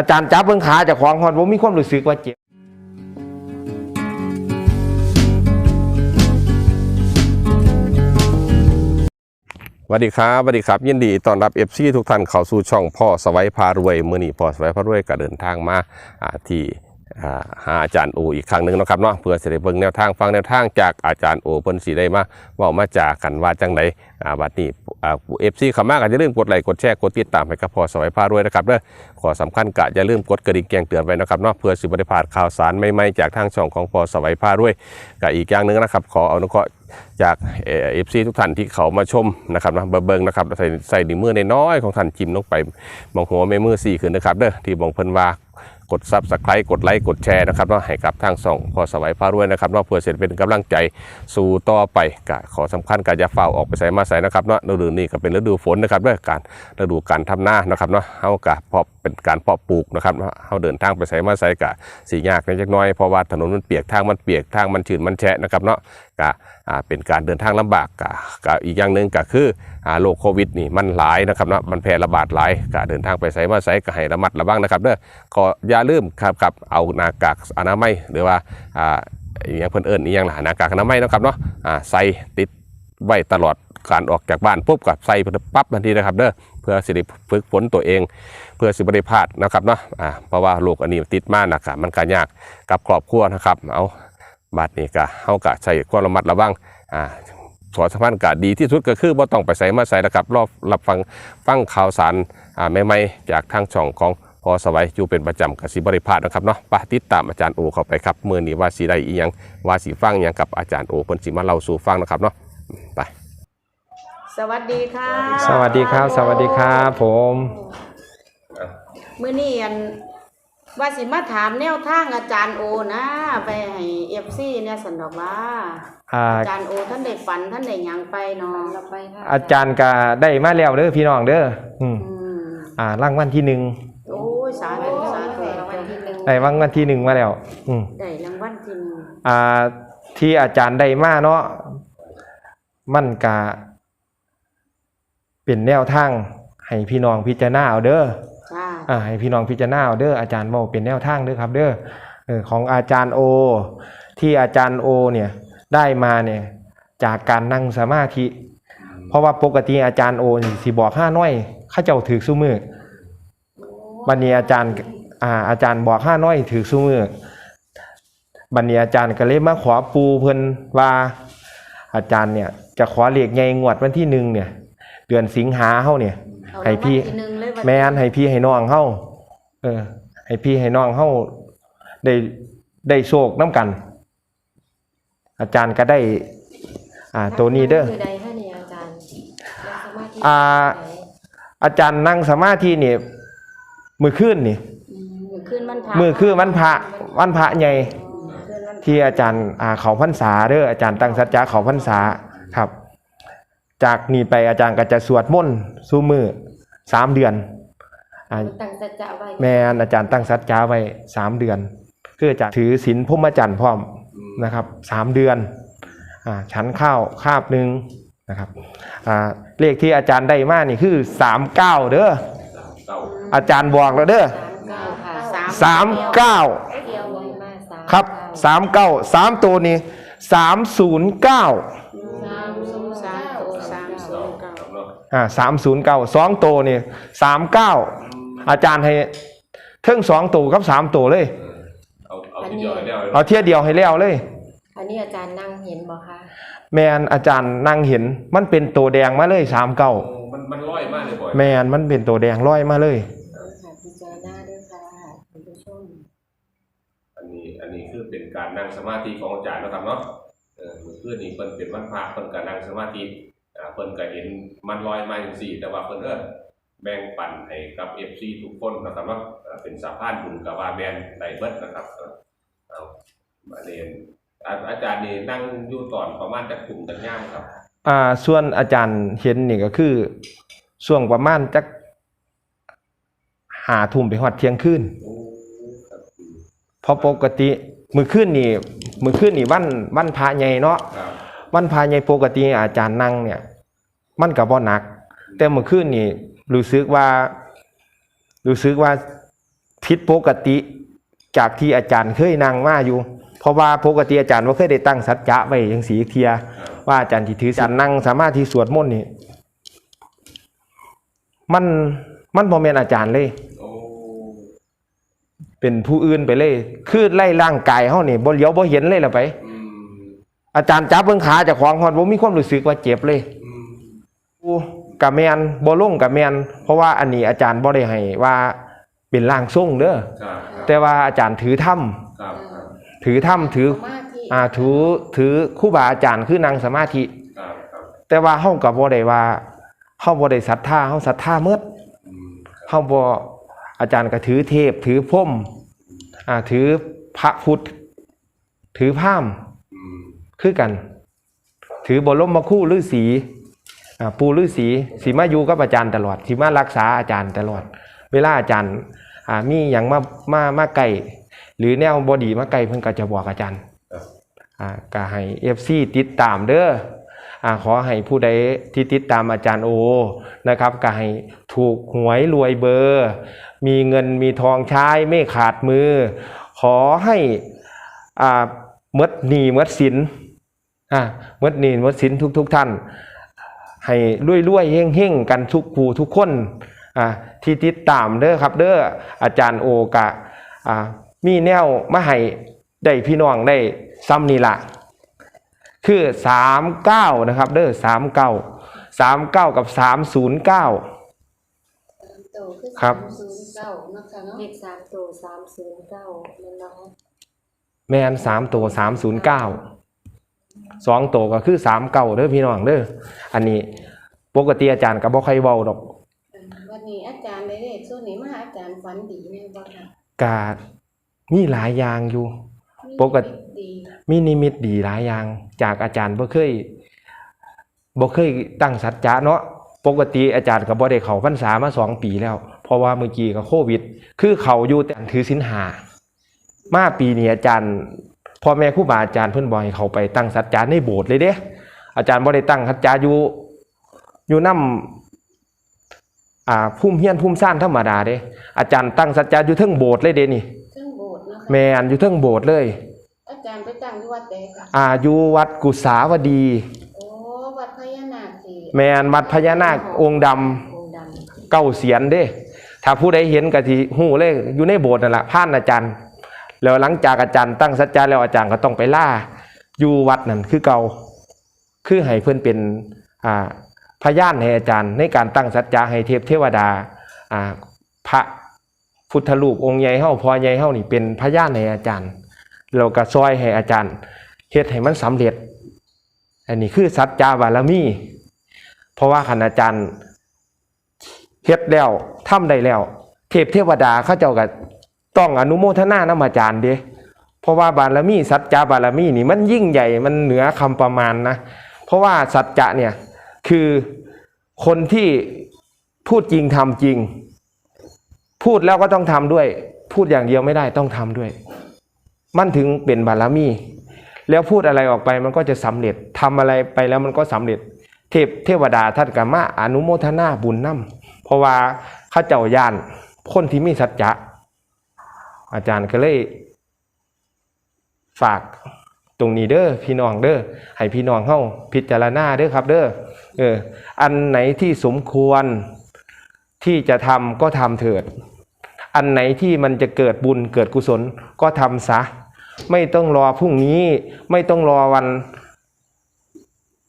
อาจารย์จับเบิ่งขาจากของหอนผมมีความรู้สึกว่าเจ็บสวัสดีครับสวัสดีครับ ยินดีต้อนรับเอฟซีทุกท่านเข้าสู่ช่องพ่อสวัยพารวย มื่อนี้พ่อสวัยพารวยก็เดินทางมาที่ หาอาจารย์โออีกครั้งหนึ่งนะครับเนาะเพื่อเสด็จเบิ่งแนวทางฟังแนวทางจากอาจารย์โอเพิ่นสีได้มาว่ามาจากกันว่าจังไดอ่าบัดนี้อ่าเอฟซีขามากอาจจะลืมกดไลค์กดแชร์กดติดตามให้กับพอสวัยพารวยนะครับเด้อขอสำคัญกะอย่าลืมกดกระดิ่งแจ้งเตือนไว้นะครับเนาะเพื่อสิบ่ได้พลาดข่าวสารใหม่ๆจากทางช่องของพอสวัยพารวยกะอีกอย่างหนึ่งนะครับขอเอานุเคราะห์ จากเอฟซีทุกท่านที่เขามาชมนะครับนะเบิ่งนะครับใส่ใส่นิ้วมือในน้อยของท่านจิ้มลงไปมองหัวแม่มือสี่ขึ้นนะครับเด้อที่บองเพิ่นว่ากดซับสไครต์กดไลค์กดแชร์นะครับเนาะให้กับทางส่องพอสวัยพารวยนะครับเนาะเพื่อเสร็จเป็นกำลังใจสู่ต่อไปกะขอสำคัญการจะฝ้าออกไปใส่มาใส่นะครับเนาะฤดูนี้ก็เป็นฤดูฝนนะครับเด้อการฤดูการทำนานะครับเนาะเฮากะเพาะเป็นการเพาะปลูกนะครับเนาะเฮาเดินทางไปใส่มาใส่กะสียากนิดน้อยเพราะว่าถนนมันเปียกทางมันเปียกทางมันชื้นมันแฉะนะครับเนาะกะ เป็นการเดินทางลำบากกะกะอีกอย่างหนึ่งก็คืออ่าโรคโควิดนี่มันหลายนะครับเนาะมันแพร่ระบาดหลายกะเดินทางไปไสมาไสก็ให้ระมัดระวังนะครับเด้อขออย่าลืมครับครับเอาหน้ากากอนามัยหรือว่าอ่าอย่างเพิ่นเอิ้นอีหยังล่ะหน้ากากอนามัยนะครับเนาะอ่าใส่ติดไว้ตลอดการออกจากบ้านปุ๊บกับใส่ปั๊บทันทีนะครับเด้อเพื่อสิริฝึกฝนตัวเอง เพื่อสิบริพาดนะครับเนาะอ่าเพราะว่าโรคอันนี้ติดมากนะครับมันก็ยากกับครอบครัวนะครับเอา บาดนี้ก็เฮาก็ใช้ความระมัดระวังอ่าสอนสัมพันธ์กาดีที่สุดก็คือบ่ต้องไปใส่มาใส่นะครับรอบรับฟังฟังข่าวสารอ่าใหม่ๆจากทางช่องของพอสวัยอยู่เป็นประจำกับสิบริพลาดนะครับเนาะไปติดตามอาจารย์โอเข้าไปครับมือนี้ว่าสีใดอีหยังว่าสีฟังหยังกับอาจารย์โอเพิ่นสิมาเล่าสู่ฟังนะครับเนาะไปสวัสดีค่ะสวัสดีครับ สวัสดีครับผม มื้อนี้อัน ว่าสิมาถามแนวทางอาจารย์โอนะไปให้เอฟซีเนี่ยสันดอกว่า อ่าอาจารย์โอท่านได้ฝันท่านได้หยังไปเนาะอาจารย์ก็ได้มาแล้วเด้อพี่น้องเด้ออืมอืมอ่ารางวัลที่หนึ่งโอ้ยสาธุสาธุรางวัลที่หนึ่งได้รางวัลที่หนึ่งมาแล้ว อืมได้รางวัลที่หนึ่งอ่าที่อาจารย์ได้มาเนาะมันกะเป็นแนวทางให้พี่น้องพิจารณาเอาเด้อจ้า อ่าให้พี่น้องพิจารณาเอาเด้ออาจารย์บอกเป็นแนวทางเด้อครับ เด้อของอาจารย์โอ ที่อาจารย์โอเนี่ยได้มาเนี่ยจากการนั่งสมาธิ เพราะว่าปกติอาจารย์โอนี่สิบอกห้าน้อยข้าเจ้าถือซุ้มือบันนี้อาจารย์อ่าอาจารย์บอกห้าน้อยถือซุ้มือบันนี้อาจารย์ก็เลยมาขอปูเพิ่นว่าอาจารย์เนี่ยจะขอเหลขใหญ่งวดวันที่หนึ่งเนี่ย เดือนสิงหาเฮาเนี่ยให้พี่ ที่หนึ่งเลยว่าแม่นให้พี่ให้น้องเฮาเออ ให้พี่ให้น้องเฮาได้ได้โชคน้ำกัน อาจารย์ก็ได้ อ่า ตัวนี้เด้อ คือใดคะเนี่ยอาจารย์นั่งสมาธิอ่าไหนอาจารย์นั่งสมาธินี่มือขึ้นนี่ อืมมื้อคืนมันพระมือคือวันพระวันพระใหญ่ มื้อคืนวันพระที่อาจารย์อ่าเขาพรรษาเด้ออาจารย์ตั้งสัจจะเขาพรรษาครับ จากนี้ไปอาจารย์ก็จะสวดมนต์สู้มือ สามเดือนอ่าตั้งสัจจะไว้แม่นอาจารย์ตั้งสัจจาไว้สามเดือนคืออาจารย์ถือศีลพรหมจรรย์พร้อมนะครับสามเดือนอ่าชั้นข้าวคาบหนึ่งนะครับอ่าเลขที่อาจารย์ได้มานี่คือสามเก้าเด้ออาจารย์บอกแล้วเด้อสามเก้าค่ะสามเก้าเดียวไว้มาสามครับสามเก้าสามตัวนี้สามศูนย์เก้า อ่าสามศูนย์เก้าสองตัวนี่สามเก้าอาจารย์ให้เทิงสองตัวกับสามตัวเลย เอาเอาทีเดียวให้แล้วเอาเทียเดียวให้แล้วเลย อันนี้อาจารย์นั่งเห็นบ่คะแมนอาจารย์นั่งเห็นมันเป็นตัวแดงมาเลยสามเก้ามันมันร้อยมากเลยบ่อยแมนมันเป็นตัวแดงร้อยมาเลยเอาค่ะพิจารณาด้วยค่ะคุณผู้ชมอันนี้อันนี้คือเป็นการนั่งสมาธิของอาจารย์นะครับเนาะเออเพื่อนนี่เพิ่นเป็นวันพระเพิ่นก็นั่งสมาธิอ่า เพิ่นก็เห็นมันลอยมาจังซี่ แต่ว่าเพิ่นเออแบ่งปันให้กับ FC ทุกคนนะครับเนาะเอ่อเป็นสะพานบุญกับว่าแม่นได้เบิดนะครับเออเอามาเรียนอาอาจารย์นี่นั่งอยู่ตอนประมาณจักกลุ่มจักย่ามครับ อ่าส่วนอาจารย์เห็นนี่ก็คือช่วงประมาณจักหาทุ่มไปหอดเที่ยงคืนโอ้ครับเพราะปกติมือขึ้นนี่มือขึ้นนี่วันวันพระใหญ่เนาะครับวันพระใหญ่ปกติอาจารย์นั่งเนี่ย มันก็บ่หนัก แต่มือขึ้นนี่รู้สึกว่า รู้สึกว่าทผิดปกติจากที่อาจารย์เคยนั่งมาอยู่ เพราะว่าปกติอาจารย์ว่าเคยได้ตั้งสัจจะไว้จังสีเทีย ว่าอาจารย์ที่ถือศีลนั่งสามารถที่สวดมนต์นี่มันมันบ่แม่นอาจารย์เลยโอ้เป็นผู้อื่นไปเลย คือไล่ร่างกายเฮานี่บ่เลี้ยวบ่เห็นเลยล่ะไปอืมอาจารย์จับเบิ่งขาเจ้าของฮอดบ่มีความรู้สึกว่าเจ็บเลยอืม กูกะแมนบ่ลงกะแมนเพราะว่าอันนี้อาจารย์บ่ได้ให้ว่าเป็นร่างทรงเด้อครับแต่ว่าอาจารย์ถือถ้ครับครับำถือถ้ำถือสมาธิอ่าถือถือครูบาอาจารย์คือนางสมาธิครับครับแต่ว่าเฮาก็บ่ได้ว่าเฮาบ่ได้ศรัทธาเฮาศรัทธาเมิดอืมเฮาบ่อาจารย์ก็ถือเทพ ถือพรหมอ่าถือพระพุทธ ถือพราหมณ์อืมคือกัน ถือบรมครูฤาษีอ่า ปู่ฤาษีสิมาอยู่กับอาจารย์ตลอดสิมารักษาอาจารย์ตลอด เวลาอาจารย์มีหยังมามามาไกลหรือแนวบอดีมาไกลเพิ่นก็จะบอกอาจารย์ครับอ่าก็ให้ FC ติดตามเด้อขอให้ผู้ใดที่ติดตามอาจารย์โอนะครับก็ให้ถูกหวยรวยเบอร์ มีเงินมีทองใช้ไม่ขาดมือ ขอให้อ่าหมดหนี้หมดสินอ่าหมดหนี้หมดสินทุกทุกท่าน ให้รวยๆเฮ่งๆกันทุกผู้ทุกคนอ่าที่ติดตามเด้อครับ เด้ออาจารย์โอกะอ่ามีแนวมาให้ได้พี่น้องได้ซ้ำนี่ละคือ39นะครับ เด้อ39 39กับ309โตคือครับศูนย์เก้านะคะเนาะเลขสามตัวสามศูนย์เก้าแม่นบ่คะแมน3ตั ว309 2ตัวก็คือ39เด้อพี่น้องเด้ออันนี้ปกติอาจารย์ก็บ่ค่อยเว้าดอกวันนี้อาจารย์ได้เลขส่วนนี้มาหาอาจารย์ฝันดีแน่บ่ค่ะกามีหลายอย่างอยู่มีปกติดีมีนิมิตดีหลายอย่าง จากอาจารย์บ่เคยบ่เคยตั้งสัจจะเนาะปกติอาจารย์ก็บ่ได้เข้าพรรษามาสองปีแล้ว เพราะว่าเมื่อกี้ก็โควิด คือเขาอยู่แต่ถือศีลหามาปีนี้อาจารย์ พ่อแม่ครูบาอาจารย์เพิ่นบ่ให้เขาไปตั้งสัจจะในโบสถ์เลยเด้อาจารย์บ่ได้ตั้งสัจจะอยู่อยู่นำอ่าภูมิเฮียนภูมิซ่านธรรมดาเด้อาจารย์ตั้งสัจจะอยู่เทิงโบสถ์เลยเด้นี่เครื่องโบสถ์เนาะค่ะแม่นอยู่เทิงโบสถ์เลย อาจารย์ไปตั้งอยู่วัดใดค่ะอาอยู่วัดกุสาวดีโอ้วัดพญานาคสิแมนวัดพญานาคองค์ดำองค์ดำเก้าเสียนเด้ถ้าผู้ใดเห็นก็สิฮู้เลยอยู่ในโบสถ์นั่นแหละผ่านอาจารย์ แล้วหลังจากอาจารย์ตั้งสัจจะแล้วอาจารย์ก็ต้องไปล่าอยู่วัดนั่นคือเก่าคือให้เพิ่อนเป็นอ่าพยานให้อาจารย์ในการตั้งสัจจะให้เทพเทวดาอ่าพระพุทธรูปองค์ใหญ่เฮาพอใหญ่เฮานี่เป็นพยานให้อาจารย์แล้วก็ซอยให้อาจารย์เฮ็ดให้มันสำเร็จ อันนี้คือสัจจาบารมี เพราะว่าคันอาจารย์เฮ็ดแล้วทำได้แล้ว เทพเทวดาเขาเจ้าก็ ต้องอนุโมทนานำอาจารย์เด้เพราะว่าบารมีสัจจาบารมีนี่มันยิ่งใหญ่มันเหนือคำประมาณนะ เพราะว่าสัจจะเนี่ยคือคนที่พูดจริงทำจริง พูดแล้วก็ต้องทำด้วย พูดอย่างเดียวไม่ได้ต้องทำด้วย มันถึงเป็นบารมี แล้วพูดอะไรออกไปมันก็จะสำเร็จทำอะไรไปแล้วมันก็สำเร็จ เทพเทวดาท่านก็มาอนุโมทนาบุญนํเพราะว่าข้าเจ้าย่านคนที่มีสัจจะ อาจารย์ก็เลยฝากตรงนี้เด้อพี่น้องเด้อให้พี่น้องเฮาพิจารณาเด้อครับ เด้อเอออันไหนที่สมควรที่จะทำก็ทำเถิด อันไหนที่มันจะเกิดบุญเกิดกุศลก็ทำซะ ไม่ต้องรอพรุ่งนี้ไม่ต้องรอวัน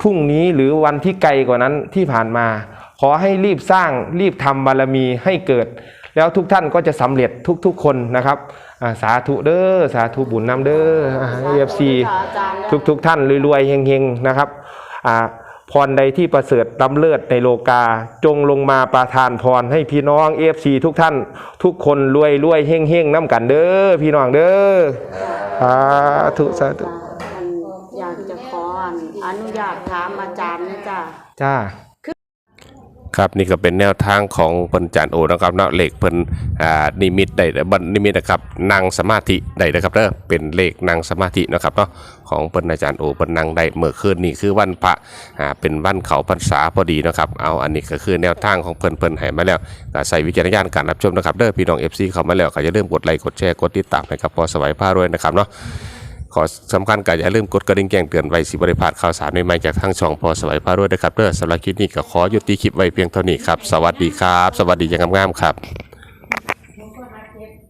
พรุ่งนี้หรือวันที่ไกลกว่านั้นที่ผ่านมา ขอให้รีบสร้างรีบทำบารมีให้เกิด แล้วทุกท่านก็จะสำเร็จทุกๆคนนะครับอ่าสาธุเด้อสาธุบุญนำเด้อเอฟซีค่ะอาจารย์ทุกๆท่านรวยๆเฮงๆนะครับอ่าพรใดที่ประเสริฐล้ำเลิศในโลกา จงลงมาประทานพรให้พี่น้องเอฟซีทุกท่าน ทุกคนรวยรวยๆเฮงเฮงๆน้ำกันเด้อพี่น้องเด้อสาธุสาธุอันอยากจะขออันอนุญาตถามอาจารย์นะจ๊ะจ้า ครับนี่ก็เป็นแนวทางของเพิ่นจานโอนะครับเนาะเลขเพิ่นอ่านิมิตได้บันนิมิตนะครับนั่งสมาธิได้นะครับเด้อเป็นเลขนั่งสมาธินะครับเนาะของเพิ่นอาจารย์โอเพิ่นนั่งได้เมื่อคืนนี่คือวันพระอ่าเป็นวันเขาพรรษาพอดีนะครับเอาอันนี้ก็คือแนวทางของเพิ่นเพิ่นให้มาแล้วก็ใส่วิจารณญาณการรับชมนะครับเด้อพี่น้อง FC เข้ามาแล้วก็อย่าลืมกดไลค์กดแชร์กดติดตามให้กับพอสวัยผ้ารวยนะครับเนาะ ขอสำคัญก็อย่าลืมกดกระดิ่งแจ้งเตือนไว้สิบริพาดข่าวสารใหม่ๆจากทางช่องพอสวัยพารวยนะครับเด้อสำหรับคลิปนี้ก็ขอยุติคลิปไว้เพียงเท่านี้ครับ สวัสดีครับ สวัสดีอย่างงามๆครับ